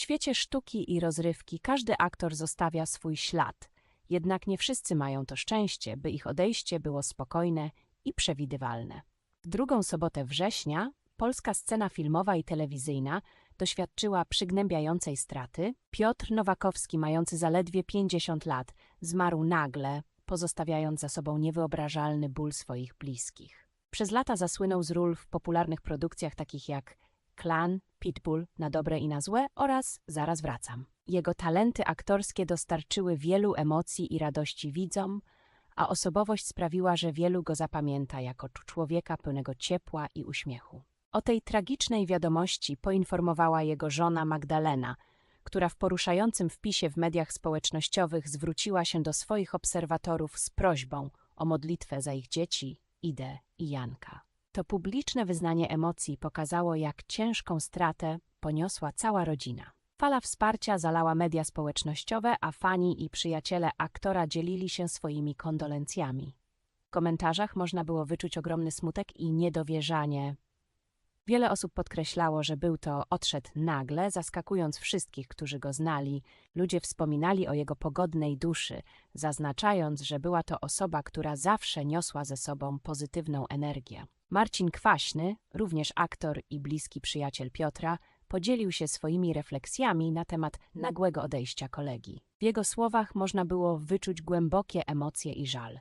świecie sztuki i rozrywki każdy aktor zostawia swój ślad, jednak nie wszyscy mają to szczęście, by ich odejście było spokojne i przewidywalne. W drugą sobotę września polska scena filmowa i telewizyjna doświadczyła przygnębiającej straty. Piotr Nowakowski, mający zaledwie 50 lat, zmarł nagle, pozostawiając za sobą niewyobrażalny ból swoich bliskich. Przez lata zasłynął z ról w popularnych produkcjach takich jak Klan, Pitbull, Na dobre i na złe oraz Zaraz wracam. Jego talenty aktorskie dostarczyły wielu emocji i radości widzom, a osobowość sprawiła, że wielu go zapamięta jako człowieka pełnego ciepła i uśmiechu. O tej tragicznej wiadomości poinformowała jego żona Magdalena, która w poruszającym wpisie w mediach społecznościowych zwróciła się do swoich obserwatorów z prośbą o modlitwę za ich dzieci, Idę i Janka. To publiczne wyznanie emocji pokazało, jak ciężką stratę poniosła cała rodzina. Fala wsparcia zalała media społecznościowe, a fani i przyjaciele aktora dzielili się swoimi kondolencjami. W komentarzach można było wyczuć ogromny smutek i niedowierzanie. Wiele osób podkreślało, że był to odszedł nagle, zaskakując wszystkich, którzy go znali. Ludzie wspominali o jego pogodnej duszy, zaznaczając, że była to osoba, która zawsze niosła ze sobą pozytywną energię. Marcin Kwaśny, również aktor i bliski przyjaciel Piotra, podzielił się swoimi refleksjami na temat nagłego odejścia kolegi. W jego słowach można było wyczuć głębokie emocje i żal.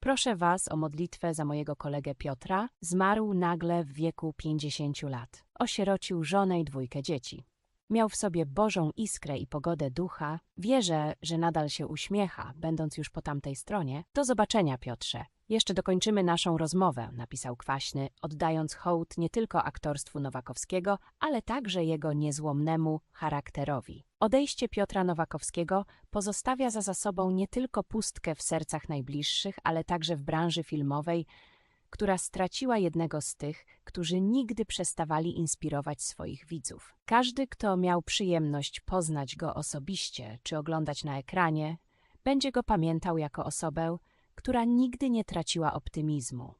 Proszę Was o modlitwę za mojego kolegę Piotra. Zmarł nagle w wieku 50 lat. Osierocił żonę i dwójkę dzieci. Miał w sobie Bożą iskrę i pogodę ducha. Wierzę, że nadal się uśmiecha, będąc już po tamtej stronie. Do zobaczenia, Piotrze. Jeszcze dokończymy naszą rozmowę, napisał Kwaśny, oddając hołd nie tylko aktorstwu Nowakowskiego, ale także jego niezłomnemu charakterowi. Odejście Piotra Nowakowskiego pozostawia za zasobą nie tylko pustkę w sercach najbliższych, ale także w branży filmowej, która straciła jednego z tych, którzy nigdy przestawali inspirować swoich widzów. Każdy, kto miał przyjemność poznać go osobiście czy oglądać na ekranie, będzie go pamiętał jako osobę, która nigdy nie traciła optymizmu,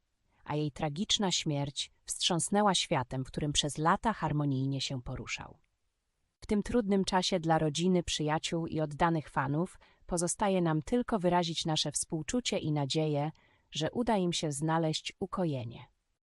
a jej tragiczna śmierć wstrząsnęła światem, w którym przez lata harmonijnie się poruszał. W tym trudnym czasie dla rodziny, przyjaciół i oddanych fanów pozostaje nam tylko wyrazić nasze współczucie i nadzieję, że uda im się znaleźć ukojenie.